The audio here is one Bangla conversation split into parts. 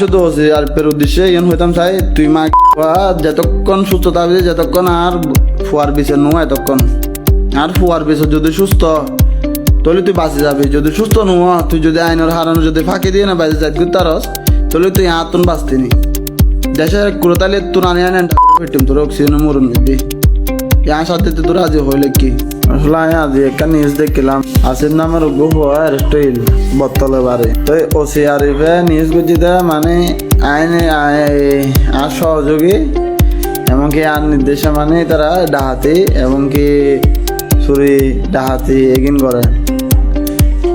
শুধু ওসি আর পের উদ্দেশ্যে ইন হইতাম চাই, তুই মা যতক্ষণ সুস্থ থাকবি যতক্ষণ আর ফুয়ার বিছে নো, এতক্ষণ। আর ফুয়ার বিছে যদি সুস্থ, তাহলে তুই বাঁচে যাবি। যদি সুস্থ নুহ তুই যদি আইনের হারানো যদি ফাঁকি দিয়ে না বাইরে যাই তারস তাহলে তুই আতুন বাঁচতিনি দেশের কুরতালে তুই আনি আনেন ফিটিম তোর অক্সিজেন মরুন দিবি। ইয়ার সাথে তো তোর আজ হইলে কি? আসলে আজ একটা নিউজ দেখলাম। আসিফ নামের গুহ অ্যারেস্ট হইল বত্তলে বারে তো ওসি আরিফে নিউজ করছি মানে আইনে আর সহযোগী, এমনকি আর নির্দেশে মানে তারা ডাহাতি, এমনকি চুরি, ডাহাতি এগিন করে।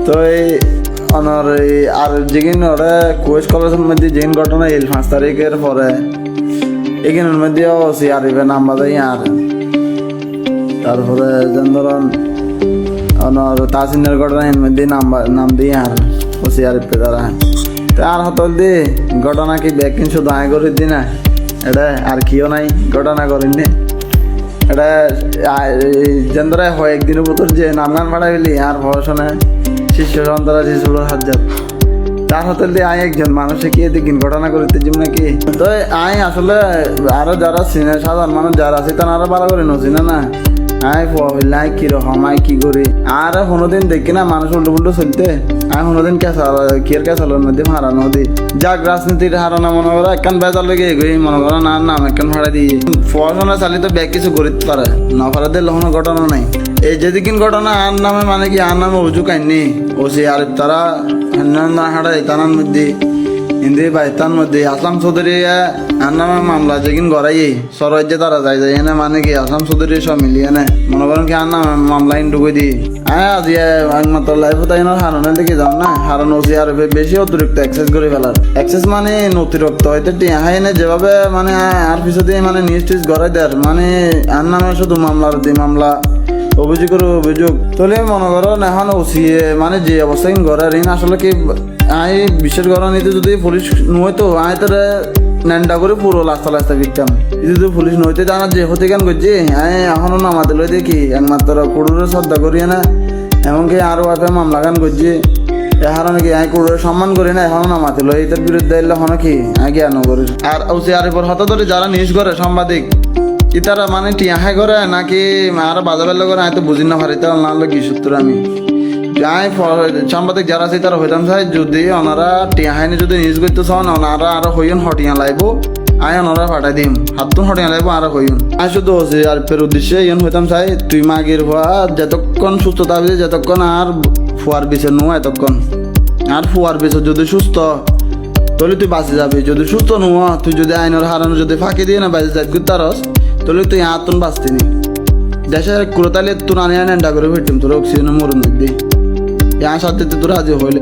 তো এই অনর এই আর যেগিন ওরা কুয়েস কলেজের মধ্যে যেগিন ঘটনা এল পাঁচ তারিখের পরে, এগিনের মধ্যে ওসি আরিফে নাম্বার দেয় আর। তারপরে যেন ধরুন তাসিনের ঘটনা এর মধ্যে নাম দিয়ে আর ওসি আরিফে তারা তো আর হতল দি, ঘটনা কি ব্যাকিং শুধু আয় করে দি না এটা আর কিও নাই, ঘটনা করিনি এটা যেন্দরা হয় একদিনের ভিতর যে নাম গান ভাড়া গেলি আর পড়াশোনা শিষ্য সন্তরা শিশুর হাত তার হাতে দিয়ে আয় একজন মানুষে কি দেখিন ঘটনা করিতে জিম নাকি? তো আয় আসলে আরও যারা চিনে সাধারণ মানুষ যারা আছে তারা আরও ভালো করে নচিনে না। আয় পহিলাই কি রকম আয় কি করি? আর কোনোদিন দেখি না মানুষ উল্টো পুল্টো চলতে। আয় কোনোদিন কেসা কিয়ের কেসালোর মধ্যে হারানো দি যাক, রাজনীতির হারানো মনে করো, একখান বেজার লেগে এগোই? মনে করো না নাম একখান ভাড়া দিয়ে পড়াশোনা চালিয়ে তো ব্যাগ কিছু করিতে পারে। না পারে দিলে কোনো ঘটনা নাই। এই যেদিকিন ঘটনা, আর নামে মানে কি, আর নামে অভিযোগ আইনি। ওসি আর তারা না হাড়া তানার মধ্যে। হিন্দি বাইতার মধ্যে আসলাম চৌধুরী আর নামে মামলা যেদিন গড়াই সরাজ্যে তারা যায় যায়, এনে মানে কি, আসলাম চৌধুরী, সব মিলিয়ে এনে, মনে করেন কি আর মামলা ইন ঢুকে দি হ্যাঁ আজি একমাত্র লাইফ তাই না, হারানোর দিকে যাও না, হারানো ওসি আর বেশি অতিরিক্ত এক্সেস করে ফেলার। এক্সেস মানে অতিরিক্ত, হয়তো টিয়া এনে যেভাবে মানে আর পিছতে মানে নিউজ টিউজ গড়াই দেয় মানে আর শুধু মামলার দি মামলা, অভিযোগের অভিযোগ। তাহলে মনে করো এখন ওসি মানে যে অবস্থা ঘরে ঋণ আসলে কি আই ঘর নিতে যদি পুলিশ নয়তো আই তারা নেন্ডা করে পুরো লাস্তা লাস্তা বিকতাম যদি পুলিশ নইতে জানা যে হতে কেন করছি? আই এখনও নামাতে লই দেখি, একমাত্র কুড়ুরে শ্রদ্ধা করিয়ে না, এমনকি আরও আপে মামলা গান করছি? এখন নাকি আই কুড়ুরে সম্মান করি না, এখনও নামাতে লই। এটার বিরুদ্ধে এলে হন কি? আই জ্ঞান করি। আর ওসি আর এরপর হঠাৎ ধরে যারা নিউজ করে সাংবাদিক ইতারা মানে টিয়াহাই করে নাকি আর বাজা বেলা করে আমি তো বুঝি না পারি না হলে কি সূত্র আমি? যাই সাংবাদিক যারা আছে তারা হইতাম চাই, যদি ওনারা টিয়াহাইনি যদি নিউজ করতে চান ওনারা আরও হইন হটিয়া লাইব। আই ওনারা ফাটাই দিম। হাতুন হটিয়া লাইব, আর হইন আই শুধু হচ্ছে আর ফের উদ্দেশ্যে ইন হইতাম চাই, তুই মাগির হওয়া যতক্ষণ সুস্থ থাকবি যতক্ষণ আর ফুয়ার বিছে নো এতক্ষণ। আর ফুয়ার বিছে যদি সুস্থ, তাহলে তুই বাঁচে যাবি। যদি সুস্থ নুহ তুই যদি আইনের হারানো যদি ফাঁকি দিয়ে না বাইরে যাই তারস তাহলে তুই আতুন বাঁচতিনি। দেশের কুরতালে তুই আনি আনে করে ফিটিম, তোর অক্সিজেন মরুন ইয়ার সাথে তোর আজ হইলে